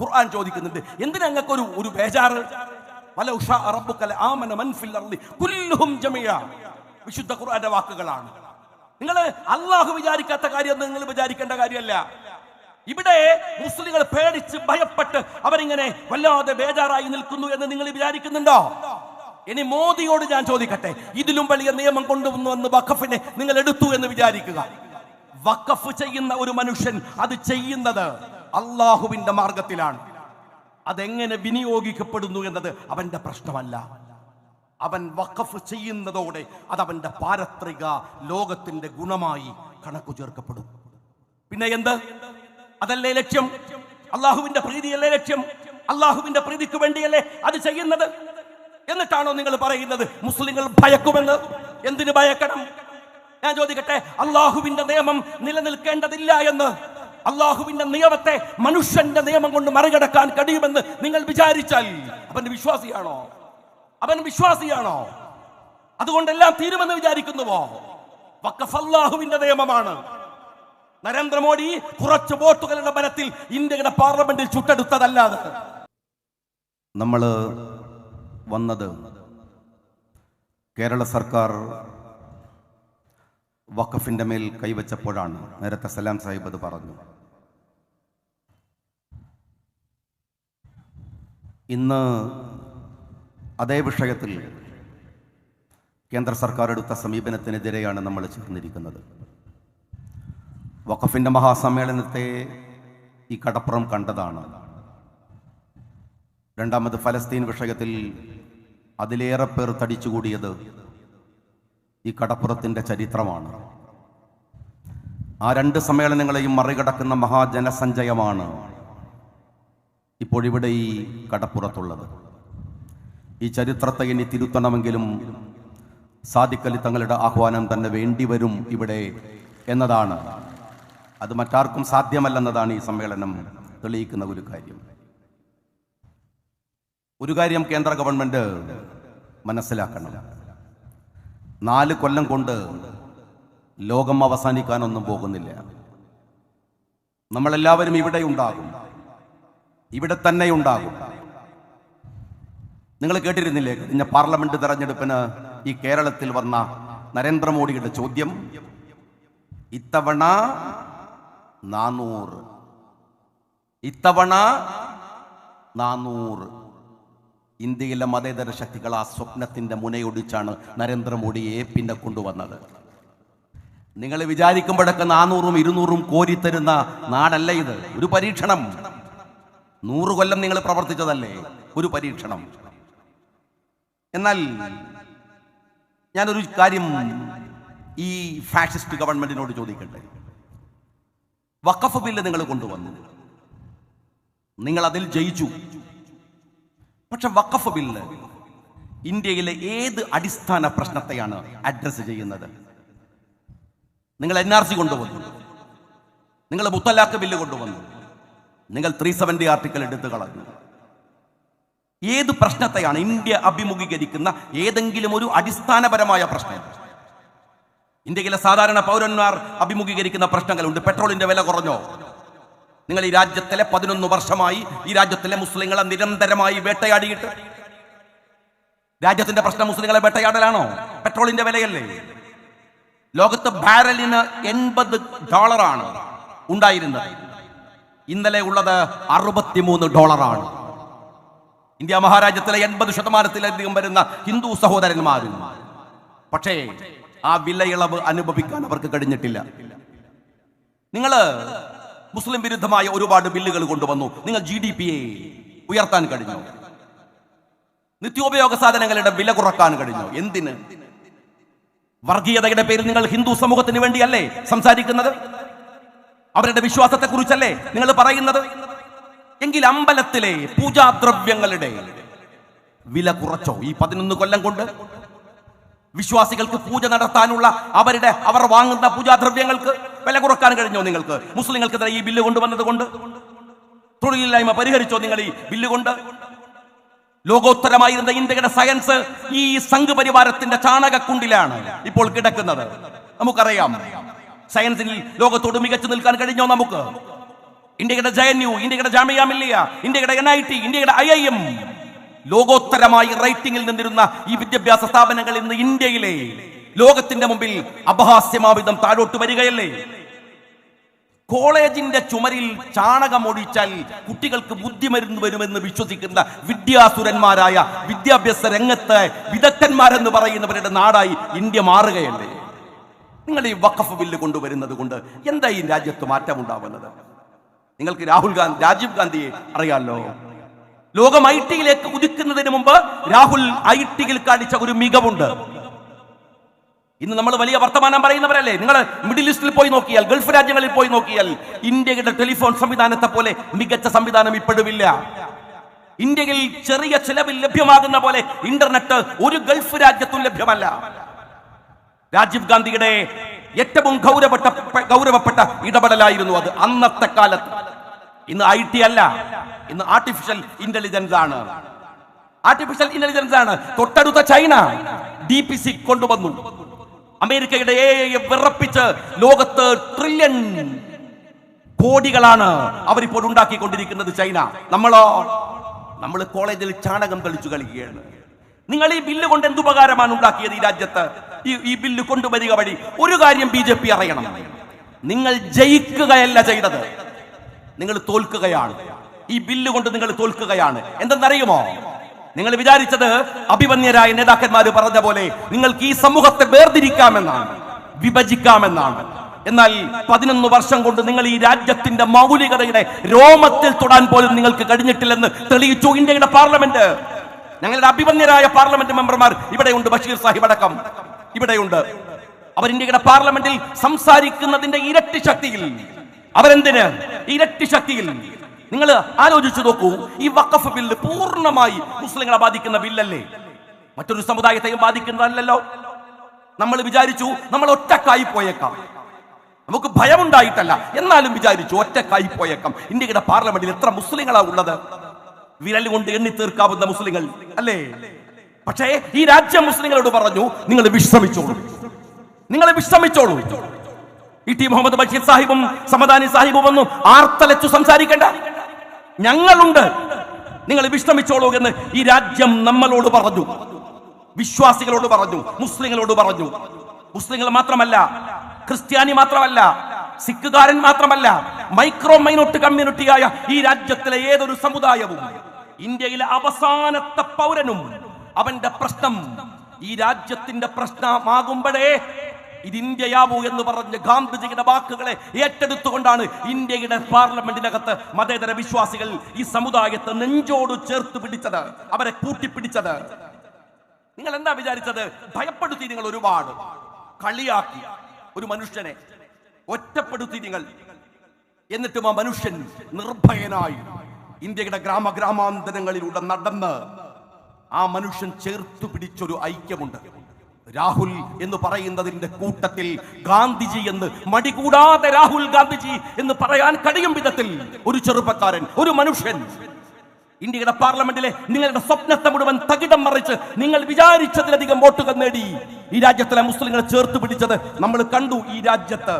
ഖുർആൻ ചോദിക്കുന്നുണ്ട്. എന്തിനാ ഞങ്ങൾക്ക് ഒരു ബേജാറ്? വിശുദ്ധ ഖുർആന്റെ വാക്കുകളാണ്. നിങ്ങൾ അള്ളാഹു വിചാരിക്കാത്ത കാര്യം നിങ്ങൾ വിചാരിക്കേണ്ട കാര്യമല്ല. ഇവിടെ മുസ്ലിങ്ങൾ പേടിച്ച് ഭയപ്പെട്ട് അവരിങ്ങനെ വല്ലാതെ ബേജാറായി നിൽക്കുന്നു എന്ന് നിങ്ങൾ വിചാരിക്കുന്നുണ്ടോ? ഇനി മോദിയോട് ഞാൻ ചോദിക്കട്ടെ ഇതിലും വലിയ നിയമം കൊണ്ടുവന്നു എന്ന് വഖഫിനെ നിങ്ങൾ എടുത്തു എന്ന് വിചാരിക്കുക. വഖഫ് ചെയ്യുന്ന ഒരു മനുഷ്യൻ അത് ചെയ്യുന്നത് അള്ളാഹുവിന്റെ മാർഗത്തിലാണ്. അതെങ്ങനെ വിനിയോഗിക്കപ്പെടുന്നു എന്നത് അവന്റെ പ്രശ്നമല്ല. അവൻ വഖഫ് ചെയ്യുന്നതോടെ അത് അവന്റെ പാരത്രിക ലോകത്തിന്റെ ഗുണമായി കണക്കു ചേർക്കപ്പെടും പിന്നെ എന്ത്? അതല്ലേ ലക്ഷ്യം? അള്ളാഹുവിന്റെ പ്രീതിയല്ലേ ലക്ഷ്യം? അള്ളാഹുവിന്റെ പ്രീതിക്ക് വേണ്ടിയല്ലേ അത് ചെയ്യുന്നത്? എന്നിട്ടാണോ നിങ്ങൾ പറയുന്നത്? മുസ്ലിങ്ങൾ ഭയക്കുമെന്ന്? എന്തിനു ഭയക്കണം? ഞാൻ ചോദിക്കട്ടെ അള്ളാഹുവിന്റെ നിയമം നിലനിൽക്കേണ്ടതില്ല എന്ന്? അള്ളാഹുവിന്റെ നിയമത്തെ മനുഷ്യന്റെ നിയമം കൊണ്ട് മറികടക്കാൻ കഴിയുമെന്ന് നിങ്ങൾ വിചാരിച്ചാൽ അവൻ വിശ്വാസിയാണോ? അവൻ വിശ്വാസിയാണോ? അതുകൊണ്ടെല്ലാം തീരുമെന്ന് വിചാരിക്കുന്നുവോ? വഖഫ് അള്ളാഹുവിന്റെ നിയമമാണ്. നരേന്ദ്രമോദി കുറച്ച് വോട്ടുകളുടെ ബലത്തിൽ ഇന്ത്യയുടെ പാർലമെന്റിൽ ചുട്ടെടുത്തതല്ലാതെ. നമ്മൾ വന്നത് കേരള സർക്കാർ വഖഫിന്റെ മേൽ കൈവച്ചപ്പോഴാണ്. നേരത്തെ സലാം സാഹിബ് അത് പറഞ്ഞു. ഇന്ന് അതേ വിഷയത്തിൽ കേന്ദ്ര സർക്കാർ എടുത്ത സമീപനത്തിനെതിരെയാണ് നമ്മൾ ചേർന്നിരിക്കുന്നത്. വഖഫിന്റെ മഹാസമ്മേളനത്തെ ഈ കടപ്പുറം കണ്ടതാണ്. രണ്ടാമത് ഫലസ്തീൻ വിഷയത്തിൽ അതിലേറെ പേർ തടിച്ചുകൂടിയത് ഈ കടപ്പുറത്തിന്റെ ചരിത്രമാണ്. ആ രണ്ട് സമ്മേളനങ്ങളെയും മറികടക്കുന്ന മഹാജനസഞ്ചയമാണ് ഇപ്പോഴിവിടെ ഈ കടപ്പുറത്തുള്ളത്. ഈ ചരിത്രത്തെ ഇനി തിരുത്തണമെങ്കിലും സാദിക്കലി തങ്ങളുടെ ആഹ്വാനം തന്നെ വേണ്ടിവരും ഇവിടെ എന്നതാണ്. അത് മറ്റാർക്കും സാധ്യമല്ലെന്നതാണ് ഈ സമ്മേളനം തെളിയിക്കുന്ന ഒരു കാര്യം. ഒരു കാര്യം കേന്ദ്ര ഗവൺമെന്റ് മനസ്സിലാക്കണം. നാല് കൊല്ലം കൊണ്ട് ലോകം അവസാനിക്കാനൊന്നും പോകുന്നില്ല. നമ്മളെല്ലാവരും ഇവിടെ ഉണ്ടാകും. ഇവിടെ തന്നെ ഉണ്ടാകും. നിങ്ങൾ കേട്ടിരുന്നില്ലേ? കഴിഞ്ഞ പാർലമെന്റ് തെരഞ്ഞെടുപ്പിന് ഈ കേരളത്തിൽ വന്ന നരേന്ദ്രമോദിയുടെ ചോദ്യം ഇത്തവണ നാനൂറ്. ഇത്തവണ നാനൂറ്. ഇന്ത്യയിലെ മതേതര ശക്തികൾ ആ സ്വപ്നത്തിന്റെ മുനയൊടിച്ചാണ് നരേന്ദ്രമോദിയെ പിന്നെ കൊണ്ടുവന്നത്. നിങ്ങൾ വിചാരിക്കുമ്പോഴൊക്കെ നാനൂറും ഇരുന്നൂറും കോരിത്തരുന്ന നാടല്ല ഇത്. ഒരു പരീക്ഷണം. നൂറ് കൊല്ലം നിങ്ങൾ പ്രവർത്തിച്ചതല്ലേ? ഒരു പരീക്ഷണം. എന്നാൽ ഞാനൊരു കാര്യം ഈ ഫാഷിസ്റ്റ് ഗവൺമെന്റിനോട് ചോദിക്കട്ടെ? വക്കഫ് ബില്ല് നിങ്ങൾ കൊണ്ടുവന്നു. നിങ്ങൾ അതിൽ ജയിച്ചു. പക്ഷെ വക്കഫ് ബില്ല് ഇന്ത്യയിലെ ഏത് അടിസ്ഥാന പ്രശ്നത്തെയാണ് അഡ്രസ് ചെയ്യുന്നത്? നിങ്ങൾ എൻ ആർ സി കൊണ്ടുവന്നു. നിങ്ങൾ മുത്തലാഖ് ബില്ല് കൊണ്ടുവന്നു. നിങ്ങൾ ത്രീ സെവന്റി ആർട്ടിക്കൽ എടുത്തു കളഞ്ഞു. ഏത് പ്രശ്നത്തെയാണ് ഇന്ത്യ അഭിമുഖീകരിക്കുന്ന ഏതെങ്കിലും ഒരു അടിസ്ഥാനപരമായ പ്രശ്നം? ഇന്ത്യയിലെ സാധാരണ പൗരന്മാർ അഭിമുഖീകരിക്കുന്ന പ്രശ്നങ്ങളുണ്ട്. പെട്രോളിന്റെ വില കുറഞ്ഞോ? നിങ്ങൾ ഈ രാജ്യത്തിലെ പതിനൊന്ന് വർഷമായി ഈ രാജ്യത്തിലെ മുസ്ലിങ്ങളെ നിരന്തരമായി വേട്ടയാടിയിട്ട് രാജ്യത്തിന്റെ പ്രശ്നം മുസ്ലിങ്ങളെ വേട്ടയാടലാണോ? പെട്രോളിന്റെ വിലയല്ലേ? ലോകത്ത് ബാരലിന് എൺപത് ഡോളറാണ് ഉണ്ടായിരുന്നത്. ഇന്നലെ ഉള്ളത് അറുപത്തിമൂന്ന് ഡോളറാണ്. ഇന്ത്യ മഹാരാജ്യത്തിലെ എൺപത് ശതമാനത്തിലധികം വരുന്ന ഹിന്ദു സഹോദരന്മാരും. പക്ഷേ ആ വിലയിളവ് അനുഭവിക്കാൻ അവർക്ക് കഴിഞ്ഞിട്ടില്ല. നിങ്ങൾ മുസ്ലിം വിരുദ്ധമായ ഒരുപാട് ബില്ലുകൾ കൊണ്ടുവന്നു. നിങ്ങൾ ജി ഡി പിയെ ഉയർത്താൻ കഴിഞ്ഞു? നിത്യോപയോഗ സാധനങ്ങളുടെ വില കുറയ്ക്കാൻ കഴിഞ്ഞു? എന്തിന്? വർഗീയതയുടെ പേരിൽ നിങ്ങൾ ഹിന്ദു സമൂഹത്തിന് വേണ്ടിയല്ലേ സംസാരിക്കുന്നത്? അവരുടെ വിശ്വാസത്തെ കുറിച്ചല്ലേ നിങ്ങൾ പറയുന്നത്? എങ്കിൽ അമ്പലത്തിലെ പൂജാദ്രവ്യങ്ങളുടെ വില കുറച്ചോ ഈ പതിനൊന്ന് കൊല്ലം കൊണ്ട്? വിശ്വാസികൾക്ക് പൂജ നടത്താനുള്ള അവരുടെ അവർ വാങ്ങുന്ന പൂജാദ്രവ്യങ്ങൾക്ക് വില കുറയ്ക്കാൻ കഴിഞ്ഞോ നിങ്ങൾക്ക്? മുസ്ലിങ്ങൾക്കെതിരെ ഈ ബില്ല് കൊണ്ടുവന്നത് കൊണ്ട് തൊഴിലില്ലായ്മ പരിഹരിച്ചോ നിങ്ങൾ ഈ ബില്ല് കൊണ്ട്? ലോകോത്തരമായിരുന്ന ഇന്ത്യയുടെ സയൻസ് ഈ സംഘ് പരിവാരത്തിന്റെ ചാണകക്കുണ്ടിലാണ് ഇപ്പോൾ കിടക്കുന്നത്. നമുക്കറിയാം. സയൻസിൽ ലോകത്തോട് മികച്ചു നിൽക്കാൻ കഴിഞ്ഞോ നമുക്ക്? ഇന്ത്യയുടെ ജെ എൻ യു ഇന്ത്യയുടെ ജാമിയ മില്ലിയ ഇന്ത്യയുടെ എൻ ഐ ടി ഇന്ത്യയുടെ ഐ ഐ എം ലോകോത്തരമായി റേറ്റിംഗിൽ നിന്നിരുന്ന ഈ വിദ്യാഭ്യാസ സ്ഥാപനങ്ങൾ ഇന്ന് ഇന്ത്യയിലെ ലോകത്തിന്റെ മുമ്പിൽ അപഹാസ്യമാവിധം താഴോട്ട് വരികയല്ലേ? കോളേജിന്റെ ചുമരിൽ ചാണകം ഒഴിച്ചാൽ കുട്ടികൾക്ക് ബുദ്ധിമരുന്ന് വരുമെന്ന് വിശ്വസിക്കുന്ന വിദ്യാസുരന്മാരായ വിദ്യാഭ്യാസ രംഗത്ത് വിദഗ്ധന്മാരെന്ന് പറയുന്നവരുടെ നാടായി ഇന്ത്യ മാറുകയല്ലേ? നിങ്ങൾ ഈ വഖഫ് ബില്ല് കൊണ്ടുവരുന്നത് കൊണ്ട് എന്താ ഈ രാജ്യത്ത് മാറ്റം ഉണ്ടാവുന്നത് നിങ്ങൾക്ക് രാഹുൽ ഗാന്ധി രാജീവ് ഗാന്ധിയെ അറിയാമല്ലോ ലോകം ഐ ടിയിലേക്ക് കുതിക്കുന്നതിന് മുമ്പ് രാഹുൽ ഐ ടിയിൽ കാണിച്ച ഒരു മികവുണ്ട്. ഇന്ന് നമ്മൾ വലിയ വർത്തമാനം പറയുന്നവരല്ലേ? നിങ്ങൾ മിഡിൽ ഈസ്റ്റിൽ പോയി നോക്കിയാൽ ഗൾഫ് രാജ്യങ്ങളിൽ പോയി നോക്കിയാൽ ഇന്ത്യയുടെ ടെലിഫോൺ സംവിധാനത്തെ പോലെ മികച്ച സംവിധാനം ഇപ്പോഴുമില്ല. ഇന്ത്യയിൽ ചെറിയ ചിലവിൽ ലഭ്യമാകുന്ന പോലെ ഇന്റർനെറ്റ് ഒരു ഗൾഫ് രാജ്യത്തും ലഭ്യമല്ല. രാജീവ് ഗാന്ധിയുടെ ഏറ്റവും ഗൗരവപ്പെട്ട ഗൗരവപ്പെട്ട ഇടപെടലായിരുന്നു അത് അന്നത്തെ കാലത്ത്. ഇന്ന് ഐ ടി അല്ല. ഇന്ന് ആർട്ടിഫിഷ്യൽ ഇന്റലിജൻസ് ആണ്. ആർട്ടിഫിഷ്യൽ ഇന്റലിജൻസ് ആണ്. തൊട്ടടുത്ത ചൈന ഡി പി സി കൊണ്ടുവന്നു. അമേരിക്കയുടെ വിറപ്പിച്ച് ലോകത്ത് ട്രില്യൺ കോടികളാണ് അവരിപ്പോൾ ഉണ്ടാക്കിക്കൊണ്ടിരിക്കുന്നത് ചൈന. നമ്മളോ? നമ്മൾ കോളേജിൽ ചാണകം തെളിച്ചു കളിക്കുകയാണ്. നിങ്ങൾ ഈ ബില്ല് കൊണ്ട് എന്തുപകാരമാണ് ഉണ്ടാക്കിയത് ഈ രാജ്യത്ത്? ഈ ഈ ബില്ല് കൊണ്ടുവരിക വഴി ഒരു കാര്യം ബി ജെ പി അറിയണം. നിങ്ങൾ ജയിക്കുകയല്ല ചെയ്തത്. നിങ്ങൾ തോൽക്കുകയാണ്. ഈ ബില്ല് കൊണ്ട് നിങ്ങൾ തോൽക്കുകയാണ്. എന്തെന്നറിയുമോ? നിങ്ങൾ വിചാരിച്ചത് അഭിമന്യരായ നേതാക്കന്മാർ പറഞ്ഞ പോലെ നിങ്ങൾക്ക് ഈ സമൂഹത്തെ വേർതിരിക്കാമെന്നാണ് വിഭജിക്കാമെന്നാണ്. എന്നാൽ പതിനൊന്ന് വർഷം കൊണ്ട് നിങ്ങൾ ഈ രാജ്യത്തിന്റെ മൗലികതയുടെ രോമത്തിൽ തൊടാൻ പോലും നിങ്ങൾക്ക് കഴിഞ്ഞിട്ടില്ലെന്ന് തെളിയിച്ചു ഇന്ത്യയുടെ പാർലമെന്റ്. ഞങ്ങളുടെ അഭിമന്യരായ പാർലമെന്റ് മെമ്പർമാർ ഇവിടെ ഉണ്ട് ബഷീർ സാഹിബ് അടക്കം. ഇവിടെയുണ്ട്. അവർ ഇന്ത്യയുടെ പാർലമെന്റിൽ സംസാരിക്കുന്നതിന്റെ ഇരട്ടി ശക്തിയിൽ. അവരെന്തിന്? ഇരട്ടി ശക്തിയിൽ. നിങ്ങൾ ആലോചിച്ചു നോക്കൂ ഈ വഖഫ് ബില്ല് പൂർണമായി മുസ്ലിങ്ങളെ ബാധിക്കുന്ന ബില്ലല്ലേ? മറ്റൊരു സമുദായത്തെയും ബാധിക്കുന്നതല്ലല്ലോ. നമ്മൾ വിചാരിച്ചു നമ്മൾ ഒറ്റക്കായി പോയേക്കാം. നമുക്ക് ഭയമുണ്ടായിട്ടല്ല. എന്നാലും വിചാരിച്ചു ഒറ്റക്കായി പോയേക്കാം. ഇന്ത്യയുടെ പാർലമെന്റിൽ എത്ര മുസ്ലിങ്ങളാ ഉള്ളത്? വിരൽ കൊണ്ട് എണ്ണി തീർക്കാവുന്ന മുസ്ലിങ്ങൾ അല്ലേ? പക്ഷേ ഈ രാജ്യം മുസ്ലിങ്ങളോട് പറഞ്ഞു നിങ്ങൾ വിശ്രമിച്ചോളൂ. നിങ്ങൾ വിശ്രമിച്ചോളൂ. ഇ ടി മുഹമ്മദ് ബഷീർ സാഹിബും സമദാനി സാഹിബും ഒന്നും ആർത്തലച്ചു സംസാരിക്കേണ്ട. ഞങ്ങളുണ്ട്. നിങ്ങൾ വിശ്രമിച്ചോളൂ എന്ന് ഈ രാജ്യം നമ്മളോട് പറഞ്ഞു. വിശ്വാസികളോട് പറഞ്ഞു. മുസ്ലിങ്ങളോട് പറഞ്ഞു. മുസ്ലിങ്ങൾ മാത്രമല്ല ക്രിസ്ത്യാനി മാത്രമല്ല സിഖുകാരൻ മാത്രമല്ല മൈക്രോ മൈനോട്ട് കമ്മ്യൂണിറ്റിയായ ഈ രാജ്യത്തിലെ ഏതൊരു സമുദായവും ഇന്ത്യയിലെ അവസാനത്തെ പൗരനും അവന്റെ പ്രശ്നം ഈ രാജ്യത്തിന്റെ പ്രശ്നമാകുമ്പോഴേ ഇത് ഇന്ത്യയാവൂ എന്ന് പറഞ്ഞ് ഗാന്ധിജിയുടെ വാക്കുകളെ ഏറ്റെടുത്തുകൊണ്ടാണ് ഇന്ത്യയുടെ പാർലമെന്റിനകത്ത് മതേതര വിശ്വാസികൾ ഈ സമുദായത്തെ നെഞ്ചോട് ചേർത്ത് പിടിച്ചത് അവരെ കൂട്ടിപ്പിടിച്ചത്. നിങ്ങൾ എന്താ വിചാരിച്ചത്? ഭയപ്പെടുത്തി നിങ്ങൾ ഒരുപാട്. കളിയാക്കി ഒരു മനുഷ്യനെ. ഒറ്റപ്പെടുത്തി നിങ്ങൾ. എന്നിട്ടും ആ മനുഷ്യൻ നിർഭയനായി ഇന്ത്യയുടെ ഗ്രാമ ഗ്രാമാന്തരങ്ങളിലൂടെ നടന്ന് ആ മനുഷ്യൻ ചേർത്തു പിടിച്ചൊരു ഐക്യമുണ്ട്. രാഹുൽ എന്ന് പറയുന്നതിന്റെ കൂട്ടത്തിൽ ഗാന്ധിജി എന്ന് മടികൂടാതെ രാഹുൽ ഗാന്ധിജി എന്ന് പറയാൻ കഴിയും വിധത്തിൽ ഒരു ചെറുപ്പക്കാരൻ ഒരു മനുഷ്യൻ. ഇന്ത്യയുടെ പാർലമെന്റിലെ നിങ്ങളുടെ സ്വപ്നത്തെ മുഴുവൻ തകിടം മറിച്ച് നിങ്ങൾ വിചാരിച്ചതിലധികം വോട്ടുകൾ നേടി. ഈ രാജ്യത്തിലെ മുസ്ലിങ്ങളെ ചേർത്ത് പിടിച്ചത് നമ്മൾ കണ്ടു ഈ രാജ്യത്ത്.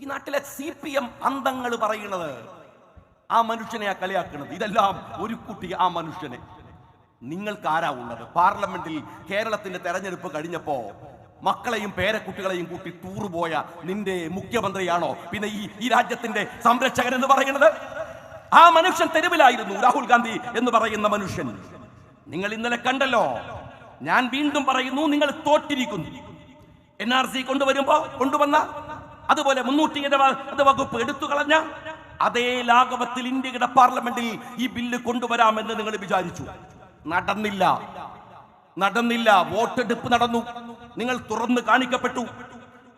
ഈ നാട്ടിലെ സി പി എം അന്തങ്ങൾ പറയുന്നത് ആ മനുഷ്യനെ ആ കളിയാക്കുന്നത് ഇതെല്ലാം ഒരു കുട്ടി ആ മനുഷ്യനെ. നിങ്ങൾക്ക് ആരാ ഉള്ളത് പാർലമെന്റിൽ കേരളത്തിന്റെ തെരഞ്ഞെടുപ്പ് കഴിഞ്ഞപ്പോ മക്കളെയും പേരക്കുട്ടികളെയും കൂട്ടി ടൂർ പോയ നിന്റെ മുഖ്യമന്ത്രിയാണോ? പിന്നെ ഈ ഈ രാജ്യത്തിന്റെ സംരക്ഷകൻ എന്ന് പറയുന്നത്? ആ മനുഷ്യൻ തെരുവിലായിരുന്നു രാഹുൽ ഗാന്ധി എന്ന് പറയുന്ന മനുഷ്യൻ. നിങ്ങൾ ഇന്നലെ കണ്ടല്ലോ ഞാൻ വീണ്ടും പറയുന്നു നിങ്ങൾ തോറ്റിരിക്കുന്നു. എൻ ആർ സി കൊണ്ടുവരുമ്പോ കൊണ്ടുവന്ന അതുപോലെ മുന്നൂറ്റി ഇരുപത് വകുപ്പ് എടുത്തു കളഞ്ഞ അതേ ലാഘവത്തിൽ ഇന്ത്യയുടെ പാർലമെന്റിൽ ഈ ബില്ല് കൊണ്ടുവരാമെന്ന് നിങ്ങൾ വിചാരിച്ചു. നടന്നില്ല. നടന്നില്ല. വോട്ടെടുപ്പ് നടന്നു. നിങ്ങൾ തുറന്ന് കാണിക്കപ്പെട്ടു.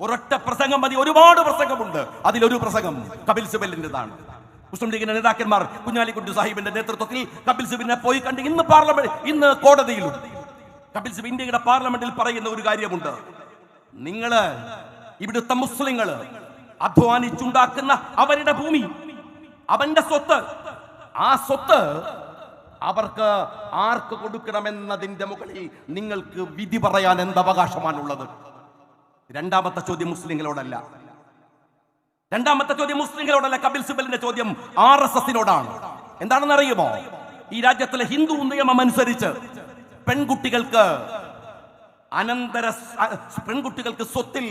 ഒരൊറ്റ പ്രസംഗം മതി. ഒരുപാട് പ്രസംഗമുണ്ട്. അതിലൊരു പ്രസംഗം കപിൽ സിബലിന്റെതാണ്. മുസ്ലിം ലീഗിന്റെ നേതാക്കന്മാർ കുഞ്ഞാലിക്കുട്ടി സാഹിബിന്റെ നേതൃത്വത്തിൽ കപിൽ സിബിനെ പോയി കണ്ട് ഇന്ന് പാർലമെന്റ് ഇന്ന് കോടതിയിലും കപിൽ സിബ് ഇന്ത്യയുടെ പാർലമെന്റിൽ പറയുന്ന ഒരു കാര്യമുണ്ട്. നിങ്ങൾ ഇവിടുത്തെ മുസ്ലിങ്ങൾ അധ്വാനിച്ചുണ്ടാക്കുന്ന അവരുടെ ഭൂമി അവന്റെ സ്വത്ത് ആ സ്വത്ത് അവർക്ക് ആർക്ക് കൊടുക്കണമെന്നതിന്റെ മുകളിൽ നിങ്ങൾക്ക് വിധി പറയാൻ എന്ത് അവകാശമാണുള്ളത്? രണ്ടാമത്തെ ചോദ്യം മുസ്ലിങ്ങളോടല്ല. രണ്ടാമത്തെ ചോദ്യം മുസ്ലിങ്ങളോടല്ല കപിൽ സിബലിന്റെ ചോദ്യം ആർ എസ് എസിനോടാണ്. എന്താണെന്ന് അറിയുമോ ഈ രാജ്യത്തിലെ ഹിന്ദു നിയമം അനുസരിച്ച് പെൺകുട്ടികൾക്ക് അനന്തര പെൺകുട്ടികൾക്ക് സ്വത്തിൽ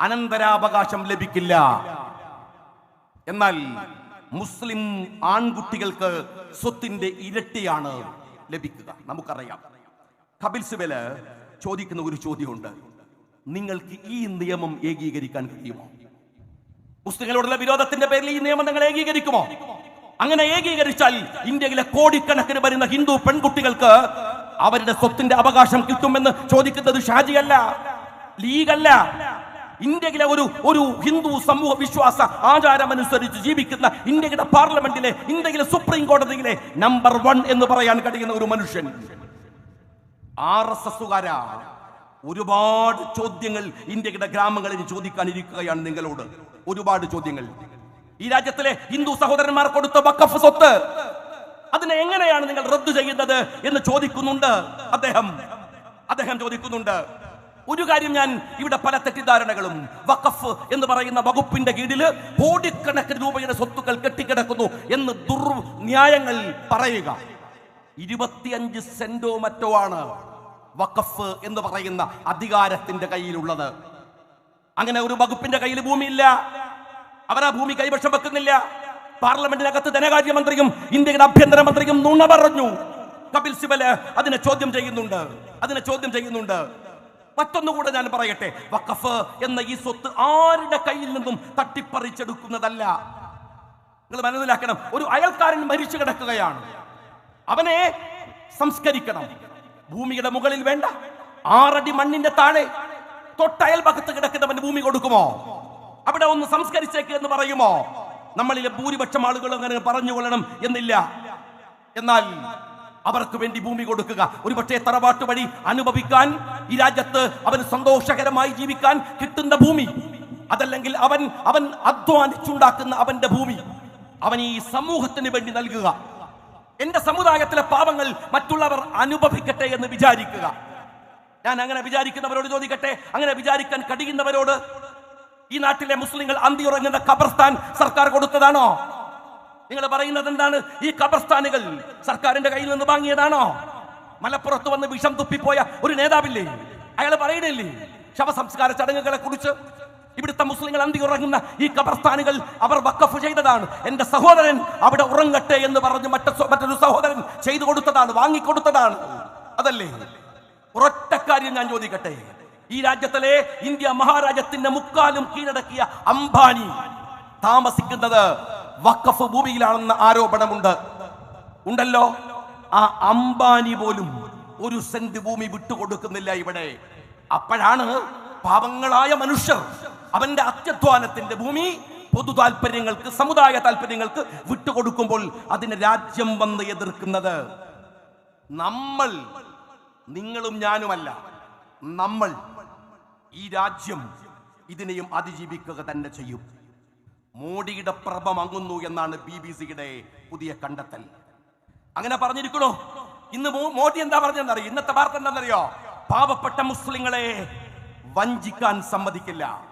അനന്തരാവകാശം ലഭിക്കില്ല. എന്നാൽ മുസ്ലിം ആൺകുട്ടികൾക്ക് സ്വത്തിന്റെ ഇരട്ടിയാണ് ലഭിക്കുക. നമുക്കറിയാം. കപിൽ സിബൽ ചോദിക്കുന്ന ഒരു ചോദ്യമുണ്ട്. നിങ്ങൾക്ക് ഈ നിയമം ഏകീകരിക്കാൻ കഴിയുമോ? മുസ്ലിങ്ങളോടുള്ള വിരോധത്തിന്റെ പേരിൽ ഈ നിയമം നിങ്ങൾ ഏകീകരിക്കുമോ? അങ്ങനെ ഏകീകരിച്ചാൽ ഇന്ത്യയിലെ കോടിക്കണക്കിന് വരുന്ന ഹിന്ദു പെൺകുട്ടികൾക്ക് അവരുടെ സ്വത്തിന്റെ അവകാശം കിട്ടുമെന്ന് ചോദിക്കുന്നത് ഷാജിയല്ല ലീഗല്ല. ഇന്ത്യയിലെ ഒരു ഒരു ഹിന്ദു സമൂഹ വിശ്വാസ ആചാരമനുസരിച്ച് ജീവിക്കുന്ന ഇന്ത്യയുടെ പാർലമെന്റിലെ ഇന്ത്യയിലെ സുപ്രീം കോടതിയിലെ നമ്പർ വൺ എന്ന് പറയാൻ കഴിയുന്ന ഒരു മനുഷ്യൻ. ആർ എസ് എസുകാരാ ഒരുപാട് ചോദ്യങ്ങൾ ഇന്ത്യയുടെ ഗ്രാമങ്ങളിൽ ചോദിക്കാനിരിക്കുകയാണ് നിങ്ങളോട്. ഒരുപാട് ചോദ്യങ്ങൾ. ഈ രാജ്യത്തിലെ ഹിന്ദു സഹോദരന്മാർ കൊടുത്ത വക്കഫ് സ്വത്ത് അതിനെ എങ്ങനെയാണ് നിങ്ങൾ റദ്ദു ചെയ്യുന്നത് എന്ന് ചോദിക്കുന്നുണ്ട്. അദ്ദേഹം അദ്ദേഹം ചോദിക്കുന്നുണ്ട്. ഒരു കാര്യം ഞാൻ ഇവിടെ പല തെറ്റിദ്ധാരണകളും വഖഫ് എന്ന് പറയുന്ന വകുപ്പിന്റെ കീഴിൽ കോടിക്കണക്കിന് രൂപയുടെ സ്വത്തുക്കൾ കെട്ടിക്കിടക്കുന്നു എന്ന് ദുർന്യായങ്ങൾ പറയുക. ഇരുപത്തിയഞ്ച് സെന്റോ മറ്റോ ആണ് വഖഫ് എന്ന് പറയുന്ന അധികാരത്തിന്റെ കയ്യിലുള്ളത്. അങ്ങനെ ഒരു വകുപ്പിന്റെ കയ്യിൽ ഭൂമിയില്ല. അവരാ ഭൂമി കൈവശം വെക്കുന്നില്ല. പാർലമെന്റിനകത്ത് ധനകാര്യമന്ത്രിയും ഇന്ത്യയുടെ ആഭ്യന്തരമന്ത്രിയും നുണ പറഞ്ഞു. കപിൽ സിബൽ അതിനെ ചോദ്യം ചെയ്യുന്നുണ്ട്. അതിനെ ചോദ്യം ചെയ്യുന്നുണ്ട്. മറ്റൊന്നുകൂടെ ഞാൻ പറയട്ടെ. വഖഫ് എന്ന ഈ സ്വത്ത് ആരുടെ കയ്യിൽ നിന്നും തട്ടിപ്പറിച്ചെടുക്കുന്നതല്ല? നിങ്ങൾ മനസ്സിലാക്കണം ഒരു അയൽക്കാരൻ മരിച്ചു കിടക്കുകയാണ്. അവനെ സംസ്കരിക്കണം. ഭൂമിയുടെ മുകളിൽ വേണ്ട. ആറടി മണ്ണിന്റെ താഴെ തൊട്ടയൽ ഭാഗത്ത് കിടക്കുന്നവന് ഭൂമി കൊടുക്കുമോ? അവിടെ ഒന്ന് സംസ്കരിച്ചേക്ക് എന്ന് പറയുമോ? നമ്മളിലെ ഭൂരിപക്ഷം ആളുകൾ അങ്ങനെ പറഞ്ഞുകൊള്ളണം എന്നില്ല. എന്നാൽ അവർക്ക് വേണ്ടി ഭൂമി കൊടുക്കുക. ഒരുപക്ഷെ തറവാട്ട് വഴി അനുഭവിക്കാൻ ഈ രാജ്യത്ത് അവന് സന്തോഷകരമായി ജീവിക്കാൻ കിട്ടുന്ന ഭൂമി. അതല്ലെങ്കിൽ അവൻ അവൻ അധ്വാനിച്ചുണ്ടാക്കുന്ന അവന്റെ ഭൂമി. അവൻ ഈ സമൂഹത്തിന് വേണ്ടി നൽകുക. എന്റെ സമുദായത്തിലെ പാവങ്ങൾ മറ്റുള്ളവർ അനുഭവിക്കട്ടെ എന്ന് വിചാരിക്കുക. ഞാൻ അങ്ങനെ വിചാരിക്കുന്നവരോട് ചോദിക്കട്ടെ? അങ്ങനെ വിചാരിക്കാൻ കഴിയുന്നവരോട്? ഈ നാട്ടിലെ മുസ്ലിങ്ങൾ അന്തി ഉറങ്ങുന്ന ഖബർസ്ഥാൻ സർക്കാർ കൊടുത്തതാണോ? നിങ്ങൾ പറയുന്നത് എന്താണ്? ഈ കബർസ്ഥാനുകൾ സർക്കാരിന്റെ കയ്യിൽ നിന്ന് വാങ്ങിയതാണോ? മലപ്പുറത്ത് വന്ന് വിഷം തുപ്പിപ്പോയ ഒരു നേതാവില്ലേ? അയാൾ പറയണില്ലേ? ശവസംസ്കാര ചടങ്ങുകളെ കുറിച്ച് ഇവിടുത്തെ മുസ്ലിങ്ങൾ അന്തി ഉറങ്ങുന്ന ഈ കബർസ്ഥാനുകൾ അവർ വക്കഫ് ചെയ്തതാണ്. എന്റെ സഹോദരൻ അവിടെ ഉറങ്ങട്ടെ എന്ന് പറഞ്ഞ് മറ്റ മറ്റൊരു സഹോദരൻ ചെയ്തു കൊടുത്തതാണ് വാങ്ങിക്കൊടുത്തതാണ്. അതല്ലേ? ഒരൊറ്റ കാര്യം ഞാൻ ചോദിക്കട്ടെ. ഈ രാജ്യത്തിലെ ഇന്ത്യ മഹാരാജ്യത്തിന്റെ മുക്കാലും കീഴടക്കിയ അംബാനി താമസിക്കുന്നത് വഖഫ് ഭൂമിയിലാണെന്ന ആരോപണമുണ്ട്. ഉണ്ടല്ലോ? ആ അംബാനി പോലും ഒരു സെന്റ് ഭൂമി വിട്ടുകൊടുക്കുന്നില്ല ഇവിടെ. അപ്പോഴാണ് പാപങ്ങളായ മനുഷ്യർ അവന്റെ അത്യധ്വാനത്തിന്റെ ഭൂമി പൊതു താല്പര്യങ്ങൾക്ക് സമുദായ താല്പര്യങ്ങൾക്ക് വിട്ടുകൊടുക്കുമ്പോൾ അതിന് രാജ്യം വന്ന് എതിർക്കുന്നത് നമ്മൾ നിങ്ങളും ഞാനുമല്ല. നമ്മൾ ഈ രാജ്യം ഇതിനെയും അതിജീവിക്കുക തന്നെ ചെയ്യും. മോഡിയുടെ പ്രഭ മങ്ങുന്നു എന്നാണ് ബി ബി സിയുടെ പുതിയ കണ്ടെത്തൽ. അങ്ങനെ പറഞ്ഞിരിക്കണോ. ഇന്ന് മോദി എന്താ പറഞ്ഞെന്നറിയോ ഇന്നത്തെ വാർത്ത എന്താണെന്നറിയോ? പാവപ്പെട്ട മുസ്ലിങ്ങളെ വഞ്ചിക്കാൻ സമ്മതിക്കില്ല.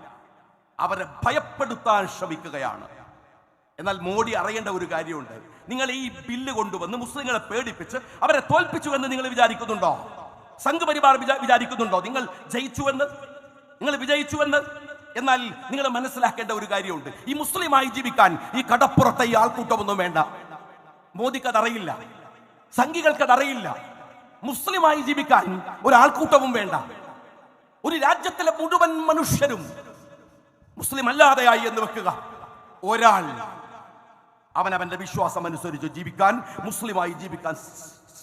അവരെ ഭയപ്പെടുത്താൻ ശ്രമിക്കുകയാണ്. എന്നാൽ മോഡി അറിയേണ്ട ഒരു കാര്യമുണ്ട്. നിങ്ങൾ ഈ ബില്ല് കൊണ്ടുവന്ന് മുസ്ലിങ്ങളെ പേടിപ്പിച്ച് അവരെ തോൽപ്പിച്ചു എന്ന് നിങ്ങൾ വിചാരിക്കുന്നുണ്ടോ? സംഘപരിവാർ വിചാ- വിചാരിക്കുന്നുണ്ടോ? നിങ്ങൾ ജയിച്ചുവെന്ന്? നിങ്ങൾ വിജയിച്ചുവെന്ന്? എന്നാൽ നിങ്ങൾ മനസ്സിലാക്കേണ്ട ഒരു കാര്യമുണ്ട്. ഈ മുസ്ലിമായി ജീവിക്കാൻ ഈ കടപ്പുറത്തെ ഈ ആൾക്കൂട്ടമൊന്നും വേണ്ട. മോദിക്ക് അതറിയില്ല. സംഘികൾക്ക് അതറിയില്ല. മുസ്ലിമായി ജീവിക്കാൻ ഒരാൾക്കൂട്ടവും വേണ്ട. ഒരു രാജ്യത്തിലെ മുഴുവൻ മനുഷ്യരും മുസ്ലിം അല്ലാതെയായി എന്ന് വെക്കുക. ഒരാൾ അവൻ അവന്റെ വിശ്വാസം അനുസരിച്ച് ജീവിക്കാൻ മുസ്ലിമായി ജീവിക്കാൻ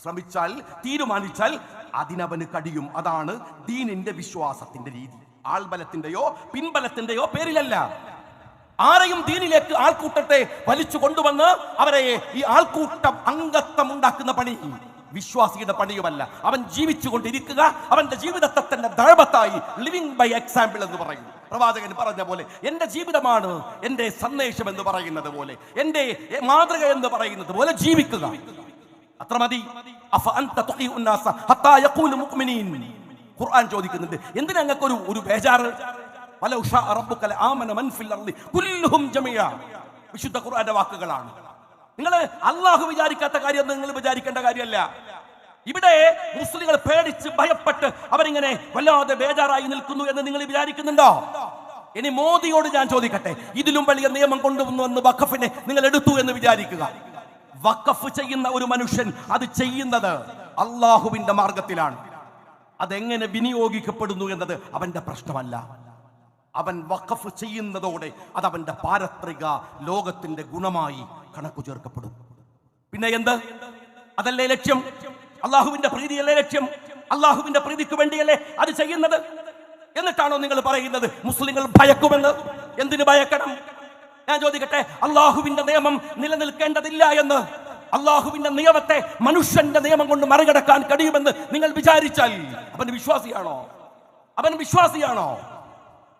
ശ്രമിച്ചാൽ തീരുമാനിച്ചാൽ അതിനവന് കഴിയും. അതാണ് ദീനിന്റെ വിശ്വാസത്തിന്റെ രീതി. ആൾബലത്തിന്റെയോ പിൻബലത്തിന്റെയോ പേരിലല്ല. ആരെയും ദീനിലേക്ക് ആൾക്കൂട്ടത്തെ വലിച്ചു കൊണ്ടുവന്ന് അവരെ ഈ ആൾക്കൂട്ടം അംഗത്വം ഉണ്ടാക്കുന്ന പണി. വിശ്വാസിയുടെ പണിയുമല്ല. അവൻ ജീവിച്ചുകൊണ്ടിരിക്കുക അവന്റെ ജീവിതത്തെ തന്നെ ദഴപത്തായി ലിവിങ് ബൈ എക്സാമ്പിൾ എന്ന് പറയും. പ്രവാചകൻ പറഞ്ഞ പോലെ എന്റെ ജീവിതമാണ് എന്റെ സന്ദേശം എന്ന് പറയുന്നത് പോലെ എന്റെ മാതൃക എന്ന് പറയുന്നത് പോലെ ജീവിക്കുക. അത്ര മതി. ഖുർആൻ ചോദിക്കുന്നുണ്ട്. എന്തിനാ ഞങ്ങൾക്ക് ഒരു ഒരു ബേജാറ്? വല ഉഷ അറബുക്കല ആമന മൻഫിൽ കുല്ലുഹും ജമിയ വിശുദ്ധ ഖുർആന്റെ വാക്കുകളാണ്. നിങ്ങൾ അള്ളാഹു വിചാരിക്കാത്ത കാര്യം നിങ്ങൾ വിചാരിക്കേണ്ട കാര്യമല്ല. ഇവിടെ മുസ്ലിങ്ങൾ പേടിച്ച് ഭയപ്പെട്ട് അവരിങ്ങനെ വല്ലാതെ ബേജാറായി നിൽക്കുന്നു എന്ന് നിങ്ങൾ വിചാരിക്കുന്നുണ്ടോ? ഇനി മോദിയോട് ഞാൻ ചോദിക്കട്ടെ. ഇതിലും വലിയ നിയമം കൊണ്ടുവന്നു വന്ന് വഖഫിനെ നിങ്ങൾ എടുത്തു എന്ന് വിചാരിക്കുക. വഖഫ് ചെയ്യുന്ന ഒരു മനുഷ്യൻ അത് ചെയ്യുന്നത് അള്ളാഹുവിന്റെ മാർഗത്തിലാണ്. അതെങ്ങനെ വിനിയോഗിക്കപ്പെടുന്നു എന്നത് അവന്റെ പ്രശ്നമല്ല. അവൻ വഖഫ് ചെയ്യുന്നതോടെ അത് അവന്റെ പാരത്രിക ലോകത്തിന്റെ ഗുണമായി കണക്കു ചേർക്കപ്പെടും. പിന്നെ എന്ത്? അതല്ലേ ലക്ഷ്യം? അള്ളാഹുവിന്റെ പ്രീതിയല്ലേ ലക്ഷ്യം? അള്ളാഹുവിന്റെ പ്രീതിക്ക് വേണ്ടിയല്ലേ അത് ചെയ്യുന്നത്? എന്നിട്ടാണോ നിങ്ങൾ പറയുന്നത് മുസ്ലിങ്ങൾ ഭയക്കുമെന്ന്? എന്തിനു ഭയക്കണം? ഞാൻ ചോദിക്കട്ടെ അള്ളാഹുവിന്റെ നിയമം നിലനിൽക്കേണ്ടതില്ല എന്ന്? അള്ളാഹുവിന്റെ നിയമത്തെ മനുഷ്യന്റെ നിയമം കൊണ്ട് മറികടക്കാൻ കഴിയുമെന്ന് നിങ്ങൾ വിചാരിച്ചാൽ അവൻ വിശ്വാസിയാണോ? അവൻ വിശ്വാസിയാണോ?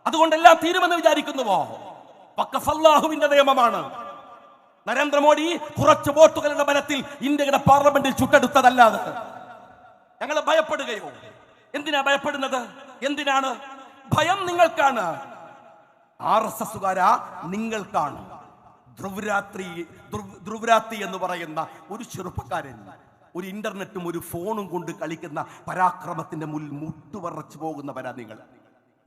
അതുകൊണ്ടെല്ലാം തീരുമെന്ന് വിചാരിക്കുന്നുവോ? വഖഫ് അല്ലാഹുവിന്റെ നിയമമാണ്. നരേന്ദ്രമോദി കുറച്ച് വോട്ടുകളുടെ ബലത്തിൽ ഇന്ത്യയുടെ പാർലമെന്റിൽ ചുട്ടെടുത്തതല്ലാതെ. ഞങ്ങൾ ഭയപ്പെടുകയോ? എന്തിനാ ഭയപ്പെടുന്നത്? എന്തിനാണ്? ഭയം നിങ്ങൾക്കാണ്. ആർ എസ് എസുകാരാ നിങ്ങൾക്കാണ് ധ്രുവരാത്രി ധ്രുവരാത്രി എന്ന് പറയുന്ന ഒരു ചെറുപ്പക്കാരൻ ഒരു ഇന്റർനെറ്റും ഒരു ഫോണും കൊണ്ട് കളിക്കുന്ന പരാക്രമത്തിന്റെ മുൻ മുട്ടുപറച്ചു പോകുന്നവരാ നിങ്ങൾ.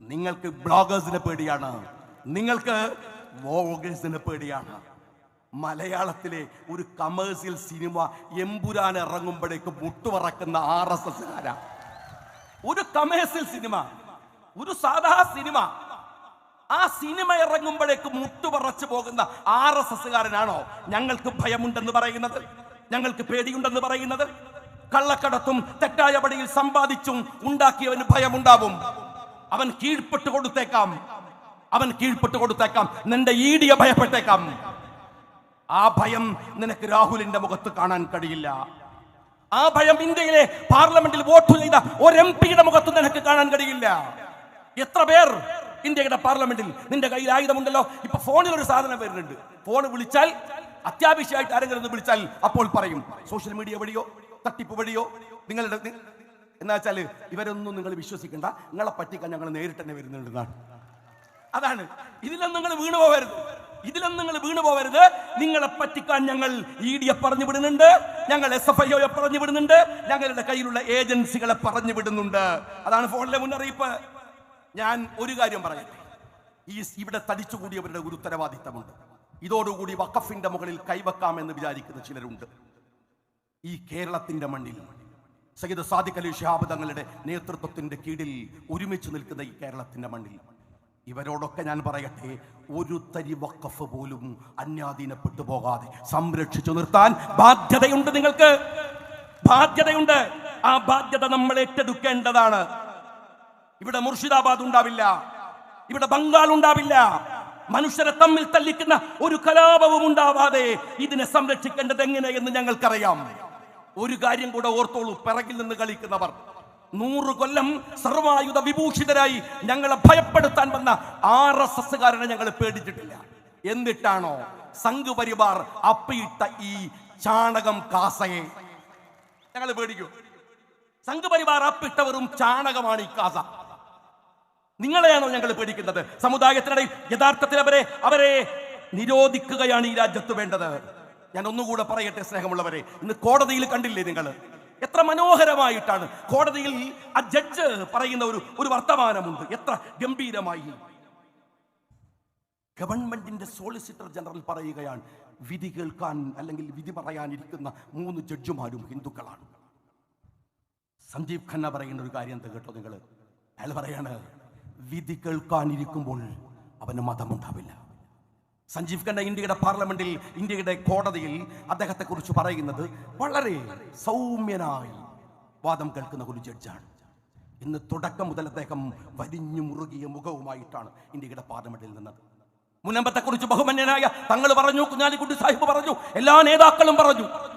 നിങ്ങൾക്ക് ബ്ലോഗേഴ്സിനെ പേടിയാണ്. നിങ്ങൾക്ക് വോഗേഴ്സിനെ പേടിയാണ്. മലയാളത്തിലെ ഒരു കമേഴ്സ്യൽ സിനിമ എമ്പുരാൻ ഇറങ്ങുമ്പോഴേക്ക് മുട്ടുവറക്കുന്ന ആർ എസ് എസ്സുകാരാ. ഒരു കമേഴ്സ്യൽ സിനിമ ഒരു സാധാ സിനിമ ആ സിനിമ ഇറങ്ങുമ്പോഴേക്ക് മുട്ടുപറച്ചു പോകുന്ന ആർ എസ് എസ്സുകാരനാണോ ഞങ്ങൾക്ക് ഭയമുണ്ടെന്ന് പറയുന്നത്? ഞങ്ങൾക്ക് പേടിയുണ്ടെന്ന് പറയുന്നത്? കള്ളക്കടത്തും തെറ്റായ പടിയിൽ സമ്പാദിച്ചും ഉണ്ടാക്കിയവന് ഭയമുണ്ടാവും. അവൻ കീഴ്പ്പെട്ട് കൊടുത്തേക്കാം. അവൻ കീഴ്പ്പെട്ട് കൊടുത്തേക്കാം. നിന്റെ ഈടിയ ഭയപ്പെട്ടേക്കാം. ആ ഭയം നിനക്ക് രാഹുലിന്റെ മുഖത്ത് കാണാൻ കഴിയില്ല. ആ ഭയം ഇന്ത്യയിലെ പാർലമെന്റിൽ വോട്ട് ചെയ്ത ഒരു എം പിയുടെ മുഖത്ത് നിനക്ക് കാണാൻ കഴിയില്ല. എത്ര പേർ ഇന്ത്യയുടെ പാർലമെന്റിൽ നിന്റെ കയ്യിൽ ആയുധമുണ്ടല്ലോ. ഇപ്പൊ ഫോണിൽ ഒരു സാധനം വരുന്നുണ്ട്. ഫോൺ വിളിച്ചാൽ അത്യാവശ്യമായിട്ട് ആരെങ്കിലും വിളിച്ചാൽ അപ്പോൾ പറയും. സോഷ്യൽ മീഡിയ വഴിയോ തട്ടിപ്പ് വഴിയോ നിങ്ങളുടെ എന്നാ വെച്ചാൽ ഇവരൊന്നും നിങ്ങൾ വിശ്വസിക്കണ്ട. നിങ്ങളെ പറ്റിക്കാൻ ഞങ്ങൾ നേരിട്ട് തന്നെ വരുന്നുണ്ടെന്നാണ്. അതാണ്. ഇതിലൊന്നും നിങ്ങൾ വീണു പോകരുത്. ഇതിലൊന്നും നിങ്ങൾ വീണു പോകരുത്. നിങ്ങളെ പറ്റിക്കാൻ ഞങ്ങൾ ഇ ഡിയെ പറഞ്ഞു വിടുന്നുണ്ട്. ഞങ്ങൾ എസ് എഫ് ഐ പറഞ്ഞു വിടുന്നുണ്ട്. ഞങ്ങളുടെ കയ്യിലുള്ള ഏജൻസികളെ പറഞ്ഞു വിടുന്നുണ്ട്. അതാണ് ഫോണിലെ മുന്നറിയിപ്പ്. ഞാൻ ഒരു കാര്യം പറയട്ടെ? ഈ ഇവിടെ തടിച്ചുകൂടിയവരുടെ ഒരു ഉത്തരവാദിത്തമുണ്ട്. ഇതോടുകൂടി വഖഫിന്റെ മുകളിൽ കൈവക്കാമെന്ന് വിചാരിക്കുന്ന ചിലരുണ്ട്. ഈ കേരളത്തിന്റെ മണ്ണിൽ സയ്യിദ് സാദിഖ് അലി ഷിഹാബ് തങ്ങളുടെ നേതൃത്വത്തിന്റെ കീഴിൽ ഒരുമിച്ച് നിൽക്കുന്ന ഈ കേരളത്തിന്റെ മണ്ണിൽ ഇവരോടൊക്കെ ഞാൻ പറയട്ടെ ഒരു തരി വക്കഫ് പോലും അന്യാധീനപ്പെട്ടു പോകാതെ സംരക്ഷിച്ചു നിർത്താൻ ബാധ്യതയുണ്ട് നിങ്ങൾക്ക്? ബാധ്യതയുണ്ട്. ആ ബാധ്യത നമ്മൾ ഏറ്റെടുക്കേണ്ടതാണ്. ഇവിടെ മുർഷിദാബാദ് ഉണ്ടാവില്ല. ഇവിടെ ബംഗാൾ ഉണ്ടാവില്ല. മനുഷ്യരെ തമ്മിൽ തല്ലിക്കുന്ന ഒരു കലാപവും ഉണ്ടാവാതെ ഇതിനെ സംരക്ഷിക്കേണ്ടത് എങ്ങനെയെന്ന് ഞങ്ങൾക്കറിയാം. ഒരു കാര്യം കൂടെ ഓർത്തോളൂ പിറകിൽ നിന്ന് കളിക്കുന്നവർ. നൂറ് കൊല്ലം സർവായുധ വിഭൂഷിതരായി ഞങ്ങളെ ഭയപ്പെടുത്താൻ വന്ന ആർ എസ് എസ്സുകാരനെ ഞങ്ങൾ പേടിച്ചിട്ടില്ല. എന്നിട്ടാണോ സംഘ് പരിവാർ അപ്പിയിട്ട ഈ ചാണകം കാസയെ. ഞങ്ങൾ പേടിക്കൂ. സംഘ് പരിവാർ അപ്പിട്ടവരും ചാണകമാണ് ഈ കാസ. നിങ്ങളെയാണോ ഞങ്ങൾ പേടിക്കുന്നത്? സമുദായത്തിനിടയിൽ യഥാർത്ഥത്തിൽ അവരെ അവരെ നിരോധിക്കുകയാണ് ഈ രാജ്യത്ത് വേണ്ടത്. ഞാൻ ഒന്നുകൂടെ പറയട്ടെ സ്നേഹമുള്ളവരെ ഇന്ന് കോടതിയിൽ കണ്ടില്ലേ നിങ്ങൾ? എത്ര മനോഹരമായിട്ടാണ് കോടതിയിൽ ആ ജഡ്ജ് പറയുന്ന ഒരു ഒരു വർത്തമാനമുണ്ട്. എത്ര ഗംഭീരമായി. ഗവൺമെന്റിന്റെ സോളിസിറ്റർ ജനറൽ പറയുകയാണ് വിധി കേൾക്കാൻ അല്ലെങ്കിൽ വിധി പറയാനിരിക്കുന്ന മൂന്ന് ജഡ്ജുമാരും ഹിന്ദുക്കളാണ്. സഞ്ജീവ് ഖന്ന പറയുന്ന ഒരു കാര്യം എന്താ കേട്ടോ നിങ്ങൾ? അയാൾ പറയാണ് വിധി കേൾക്കാനിരിക്കുമ്പോൾ അവന് മതമുണ്ടാവില്ല. സഞ്ജീവ് ഖന്ന ഇന്ത്യയുടെ പാർലമെന്റിൽ ഇന്ത്യയുടെ കോടതിയിൽ അദ്ദേഹത്തെ കുറിച്ച് പറയുന്നത് വളരെ സൗമ്യനായി വാദം കേൾക്കുന്ന ഒരു ജഡ്ജാണ്. ഇന്ന് തുടക്കം മുതൽ അദ്ദേഹം വലിഞ്ഞു മുറുകിയ മുഖവുമായിട്ടാണ് ഇന്ത്യയുടെ പാർലമെന്റിൽ നിന്നത്. മുനമ്പത്തെ കുറിച്ച് ബഹുമന്യനായ തങ്ങൾ പറഞ്ഞു കുഞ്ഞാലിക്കുട്ടി സാഹിബ് പറഞ്ഞു എല്ലാ നേതാക്കളും പറഞ്ഞു.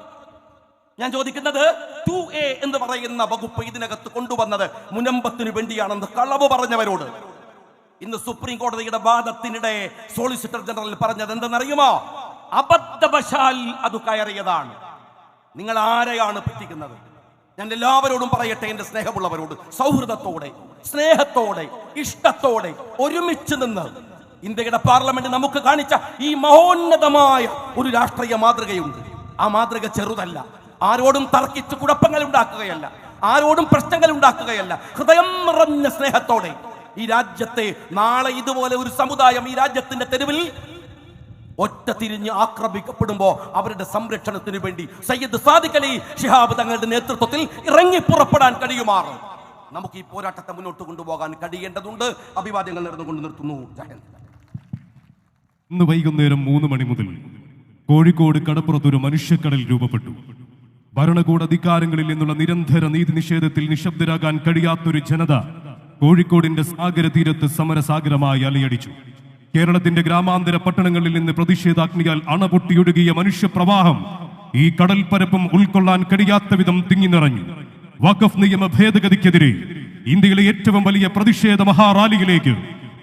ഞാൻ ചോദിക്കുന്നത് ടു എ എന്ന് പറയുന്ന വകുപ്പ് ഇതിനകത്ത് കൊണ്ടുവന്നത് മുനമ്പത്തിനു വേണ്ടിയാണെന്ന് കളവ് പറഞ്ഞവരോട്. ഇന്ന് സുപ്രീം കോടതിയുടെ വാദത്തിനിടെ സോളിസിറ്റർ ജനറൽ പറഞ്ഞത് എന്തെന്നറിയുമോ? അബദ്ധവശാൽ അത് കയറിയതാണ്. നിങ്ങൾ ആരെയാണ് പറ്റിക്കുന്നത്? ഞാൻ എല്ലാവരോടും പറയട്ടെ എന്റെ സ്നേഹമുള്ളവരോട്. സൗഹൃദത്തോടെ സ്നേഹത്തോടെ ഇഷ്ടത്തോടെ ഒരുമിച്ച് നിന്ന് ഇന്ത്യയുടെ പാർലമെന്റ് നമുക്ക് കാണിച്ച ഈ മഹോന്നതമായ ഒരു രാഷ്ട്രീയ മാതൃകയുണ്ട്. ആ മാതൃക ചെറുതല്ല. ആരോടും തർക്കിച്ച് കുഴപ്പങ്ങൾ ഉണ്ടാക്കുകയല്ല. ആരോടും പ്രശ്നങ്ങൾ ഉണ്ടാക്കുകയല്ല. ഹൃദയം നിറഞ്ഞ സ്നേഹത്തോടെ ഈ രാജ്യത്തെ നാളെ ഇതുപോലെ ഒരു സമുദായം ഈ രാജ്യത്തിന്റെ തെരുവിൽ ഒറ്റ തിരിഞ്ഞ് ആക്രമിക്കപ്പെടുമ്പോ അവരുടെ സംരക്ഷണത്തിന് വേണ്ടി സയ്യിദ് സാദിഖ് അലി ഷിഹാബ് തങ്ങളുടെ നേതൃത്വത്തിൽ ഇറങ്ങി പുറപ്പെടാൻ കഴിയുമാറ്. നമുക്ക് ഈ പോരാട്ടത്തെ മുന്നോട്ട് കൊണ്ടുപോകാൻ കഴിയേണ്ടതുണ്ട്. അഭിവാദ്യങ്ങൾ നേർന്നുകൊണ്ട് നിർത്തുന്നു. ഇന്ന് വൈകുന്നേരം മൂന്ന് മണി മുതൽ കോഴിക്കോട് കടപ്പുറത്തൊരു മനുഷ്യക്കടൽ രൂപപ്പെട്ടു. ഭരണകൂട അധികാരങ്ങളിൽ നിന്നുള്ള നിരന്തര നീതി നിഷേധത്തിൽ നിശബ്ദരാകാൻ കഴിയാത്തൊരു ജനത കോഴിക്കോടിന്റെ സാഗര തീരത്ത് സമരസാഗരമായി അലയടിച്ചു. കേരളത്തിന്റെ ഗ്രാമാന്തര പട്ടണങ്ങളിൽ നിന്ന് പ്രതിഷേധാഗ്നിയാൽ അണപൊട്ടിയൊഴുകിയ മനുഷ്യപ്രവാഹം ഈ കടൽപ്പരപ്പും ഉൾക്കൊള്ളാൻ കഴിയാത്ത വിധം തിങ്ങി നിറഞ്ഞു. വഖഫ് നിയമ ഭേദഗതിക്കെതിരെ ഇന്ത്യയിലെ ഏറ്റവും വലിയ പ്രതിഷേധ മഹാറാലിയിലേക്ക്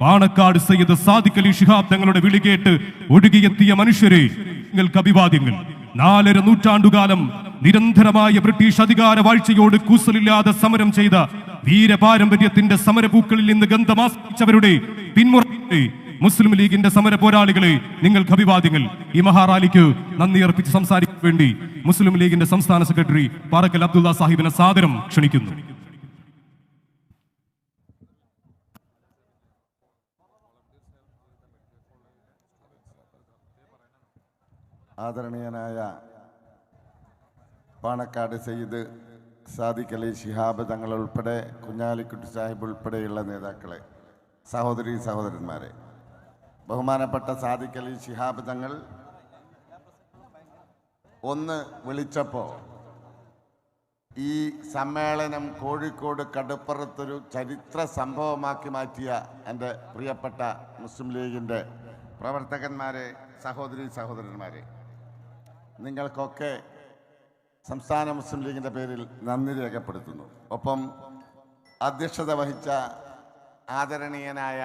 പാണക്കാട് സയ്യിദ് സാദിഖ് അലി ശിഹാബ് തങ്ങളുടെ വിളികേട്ട് ഒഴുകിയെത്തിയ മനുഷ്യരെ നിങ്ങൾക്ക് അഭിവാദ്യങ്ങൾ നാലര നൂറ്റാണ്ടുകാലം നിരന്തരമായ ബ്രിട്ടീഷ് അധികാര വാഴ്ചയോട് കൂസലില്ലാതെ സമരം ചെയ്ത വീരപാരമ്പര്യത്തിന്റെ സമരപൂക്കളിൽ നിന്ന് ഗന്ധമാസ്പിച്ചവരുടെ പിന്മുറ മുസ്ലിം ലീഗിന്റെ സമര പോരാളികളെ നിങ്ങൾക്ക് അഭിവാദ്യങ്ങൾ. ഈ മഹാറാലിക്ക് നന്ദി അർപ്പിച്ച് സംസാരിക്കാൻ വേണ്ടി മുസ്ലിം ലീഗിന്റെ സംസ്ഥാന സെക്രട്ടറി പാറക്കൽ അബ്ദുള്ള സാഹിബിനെ സാദരം ക്ഷണിക്കുന്നു. ആദരണീയനായ പാണക്കാട് സയ്യിദ് സാദിഖ് അലി ശിഹാബ് തങ്ങൾ ഉൾപ്പെടെ കുഞ്ഞാലിക്കുട്ടി സാഹിബ് ഉൾപ്പെടെയുള്ള നേതാക്കളെ സഹോദരി സഹോദരന്മാരെ. ബഹുമാനപ്പെട്ട സാദിഖ് അലി ശിഹാബ് തങ്ങൾ ഒന്ന് വിളിച്ചപ്പോൾ ഈ സമ്മേളനം കോഴിക്കോട് കടുപ്പുറത്തൊരു ചരിത്ര സംഭവമാക്കി മാറ്റിയ എന്റെ പ്രിയപ്പെട്ട മുസ്ലിം ലീഗിന്റെ പ്രവർത്തകന്മാരെ സഹോദരി സഹോദരന്മാരെ. നിങ്ങൾക്കൊക്കെ സംസ്ഥാന മുസ്ലിം ലീഗിന്റെ പേരിൽ നന്ദി രേഖപ്പെടുത്തുന്നു. ഒപ്പം അധ്യക്ഷത വഹിച്ച ആദരണീയനായ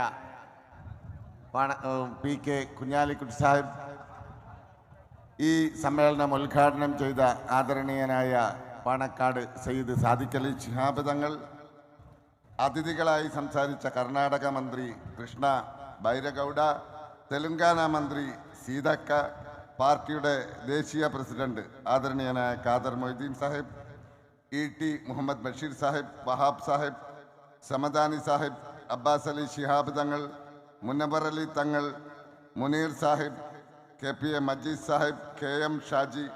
പി കെ കുഞ്ഞാലിക്കുട്ടി സാഹിബ് ഈ സമ്മേളനം ഉദ്ഘാടനം ചെയ്ത ആദരണീയനായ പാണക്കാട് സയ്യിദ് സാദിഖലി ശിഹാബ് തങ്ങൾ അതിഥികളായി സംസാരിച്ച കർണാടക മന്ത്രി കൃഷ്ണ ബൈരഗൌഡ തെലുങ്കാന മന്ത്രി സീതക്ക പാർട്ടിയുടെ ദേശീയ പ്രസിഡന്റ് ആദരണീയനായ Khader Moideen Sahib E T Muhammed Basheer Sahib Wahab Sahib Samadani Sahib Abbas Ali Shihab Thangal Munavar Ali Thangal Muneer Sahib K P A Majeed Sahib K M Shaji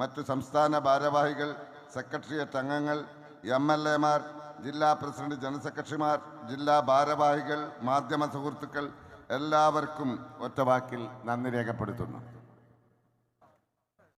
മറ്റു സംസ്ഥാന ഭാരവാഹികൾ സെക്രട്ടേറിയറ്റ് അംഗങ്ങൾ M L എമാർ ജില്ലാ president general സെക്രട്ടറിമാർ ജില്ലാ ഭാരവാഹികൾ മാധ്യമ സുഹൃത്തുക്കൾ എല്ലാവർക്കും ഒറ്റവാക്കിൽ നന്ദി രേഖപ്പെടുത്തുന്നു.